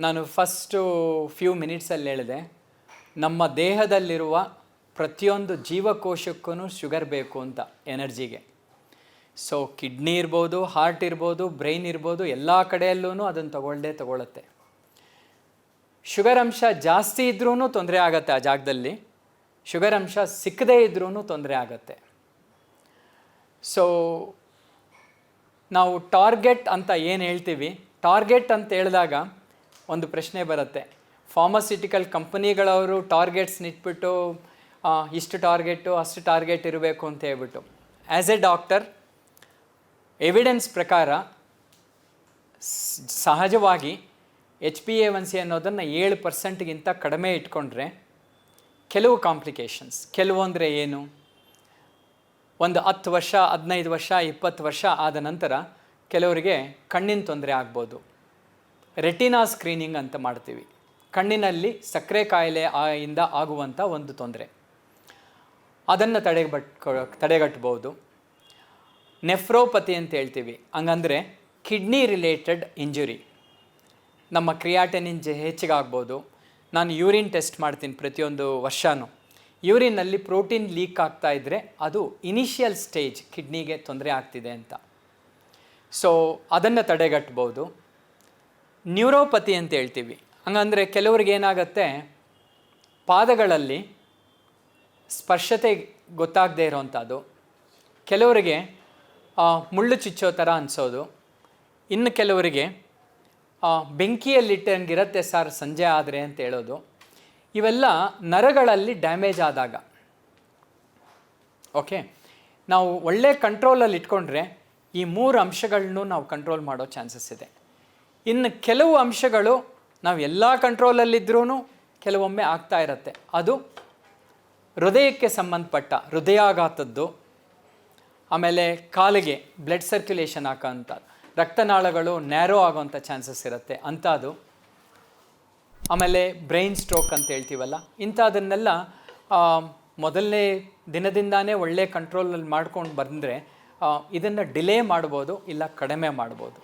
ನಾನು first few ಮಿನಿಟ್ಸಲ್ಲಿ ಹೇಳಿದೆ, ನಮ್ಮ ದೇಹದಲ್ಲಿರುವ ಪ್ರತಿಯೊಂದು ಜೀವಕೋಶಕ್ಕೂ ಶುಗರ್ ಬೇಕು ಅಂತ ಎನರ್ಜಿಗೆ. ಸೊ, ಕಿಡ್ನಿ ಇರ್ಬೋದು, ಹಾರ್ಟ್ ಇರ್ಬೋದು, ಬ್ರೈನ್ ಇರ್ಬೋದು, ಎಲ್ಲ ಕಡೆಯಲ್ಲೂ ಅದನ್ನು ತಗೊಳ್ಳೇ ತಗೊಳ್ಳುತ್ತೆ ಶುಗರ್ ಅಂಶ ಜಾಸ್ತಿ ಇದ್ರೂ ತೊಂದರೆ ಆಗುತ್ತೆ ಆ ಜಾಗದಲ್ಲಿ, ಶುಗರ್ ಅಂಶ ಸಿಕ್ಕದೇ ಇದ್ರೂ ತೊಂದರೆ ಆಗುತ್ತೆ. ಸೊ, ನಾವು ಟಾರ್ಗೆಟ್ ಅಂತ ಏನು ಹೇಳ್ತೀವಿ? ಟಾರ್ಗೆಟ್ ಅಂತ ಹೇಳಿದಾಗ ಒಂದು ಪ್ರಶ್ನೆ ಬರುತ್ತೆ. ಫಾರ್ಮಸ್ಯೂಟಿಕಲ್ ಕಂಪನಿಗಳವರು ಟಾರ್ಗೆಟ್ಸ್ನ ಇಟ್ಬಿಟ್ಟು ಆ, ಇಷ್ಟು ಟಾರ್ಗೆಟು ಅಷ್ಟು ಟಾರ್ಗೆಟ್ ಇರಬೇಕು ಅಂತ ಹೇಳ್ಬಿಟ್ಟು. ಆ್ಯಸ್ ಎ ಡಾಕ್ಟರ್ ಎವಿಡೆನ್ಸ್ ಪ್ರಕಾರ ಸಹಜವಾಗಿ H P A one C ಅನ್ನೋದನ್ನು ಏಳು ಪರ್ಸೆಂಟ್ಗಿಂತ ಕಡಿಮೆ ಇಟ್ಕೊಂಡ್ರೆ ಕೆಲವು ಕಾಂಪ್ಲಿಕೇಶನ್ಸ್ ಕೆಲವು ಅಂದರೆ ಏನು? ಒಂದು ಹತ್ತು ವರ್ಷ ಹದಿನೈದು ವರ್ಷ ಇಪ್ಪತ್ತು ವರ್ಷ ಆದ ನಂತರ ಕೆಲವರಿಗೆ ಕಣ್ಣಿನ ತೊಂದರೆ ಆಗ್ಬೋದು. ರೆಟಿನಾ ಸ್ಕ್ರೀನಿಂಗ್ ಅಂತ ಮಾಡ್ತೀವಿ. ಕಣ್ಣಿನಲ್ಲಿ ಸಕ್ಕರೆ ಕಾಯಿಲೆ ಇಂದ ಆಗುವಂಥ ಒಂದು ತೊಂದರೆ. ಅದನ್ನು ತಡೆಗಟ್ ತಡೆಗಟ್ಬೋದು. ನೆಫ್ರೋಪತಿ ಅಂತ ಹೇಳ್ತೀವಿ. ಹಂಗಂದರೆ ಕಿಡ್ನಿ ರಿಲೇಟೆಡ್ ಇಂಜುರಿ. ನಮ್ಮ ಕ್ರಿಯಾಟೆನಿಂಜ್ ಹೆಚ್ಚಿಗಾಗ್ಬೋದು. ನಾನು ಯೂರಿನ್ ಟೆಸ್ಟ್ ಮಾಡ್ತೀನಿ ಪ್ರತಿಯೊಂದು ವರ್ಷವೂ ಯೂರಿನಲ್ಲಿ ಪ್ರೋಟೀನ್ ಲೀಕ್ ಆಗ್ತಾ ಇದ್ದರೆ ಅದು ಇನಿಷಿಯಲ್ ಸ್ಟೇಜ್ ಕಿಡ್ನಿಗೆ ತೊಂದರೆ ಆಗ್ತಿದೆ ಅಂತ. ಸೊ, ಅದನ್ನು ತಡೆಗಟ್ಬೋದು. ನ್ಯೂರೋಪತಿ ಅಂತ ಹೇಳ್ತೀವಿ. ಹಂಗಂದರೆ ಕೆಲವ್ರಿಗೆ ಏನಾಗುತ್ತೆ, ಪಾದಗಳಲ್ಲಿ ಸ್ಪರ್ಶತೆ ಗೊತ್ತಾಗದೆ ಇರೋವಂಥದ್ದು ಕೆಲವರಿಗೆ ಮುಳ್ಳು ಚುಚ್ಚೋ ಥರ ಅನಿಸೋದು. ಇನ್ನು ಕೆಲವರಿಗೆ ಬೆಂಕಿಯಲ್ಲಿಟ್ಟಂಗಿರುತ್ತೆ ಸರ್ ಸಂಜೆ ಆದರೆ ಅಂತ ಹೇಳೋದು. ಇವೆಲ್ಲ ನರಗಳಲ್ಲಿ ಡ್ಯಾಮೇಜ್ ಆದಾಗ. ಓಕೆ? ನಾವು ಒಳ್ಳೆ ಕಂಟ್ರೋಲಲ್ಲಿ ಇಟ್ಕೊಂಡ್ರೆ ಈ ಮೂರು ಅಂಶಗಳನ್ನೂ ನಾವು ಕಂಟ್ರೋಲ್ ಮಾಡೋ ಚಾನ್ಸಸ್ ಇದೆ. ಇನ್ನು ಕೆಲವು ಅಂಶಗಳು ನಾವು ಎಲ್ಲ ಕಂಟ್ರೋಲಲ್ಲಿದ್ರೂ ಕೆಲವೊಮ್ಮೆ ಆಗ್ತಾ ಇರುತ್ತೆ. ಅದು ಹೃದಯಕ್ಕೆ ಸಂಬಂಧಪಟ್ಟ ಹೃದಯಾಘಾತದ್ದು, ಆಮೇಲೆ ಕಾಲಿಗೆ ಬ್ಲಡ್ ಸರ್ಕ್ಯುಲೇಷನ್ ಹಾಕೋಂಥ ರಕ್ತನಾಳಗಳು ನ್ಯಾರೋ ಆಗೋವಂಥ ಚಾನ್ಸಸ್ ಇರುತ್ತೆ. ಅಂಥದ್ದು. ಆಮೇಲೆ ಬ್ರೈನ್ ಸ್ಟ್ರೋಕ್ ಅಂತ ಹೇಳ್ತೀವಲ್ಲ, ಇಂಥದನ್ನೆಲ್ಲ ಮೊದಲನೇ ದಿನದಿಂದಾನೇ ಒಳ್ಳೆ ಕಂಟ್ರೋಲಲ್ಲಿ ಮಾಡ್ಕೊಂಡು ಬಂದರೆ ಇದನ್ನು ಡಿಲೇ ಮಾಡ್ಬೋದು, ಇಲ್ಲ ಕಡಿಮೆ ಮಾಡ್ಬೋದು.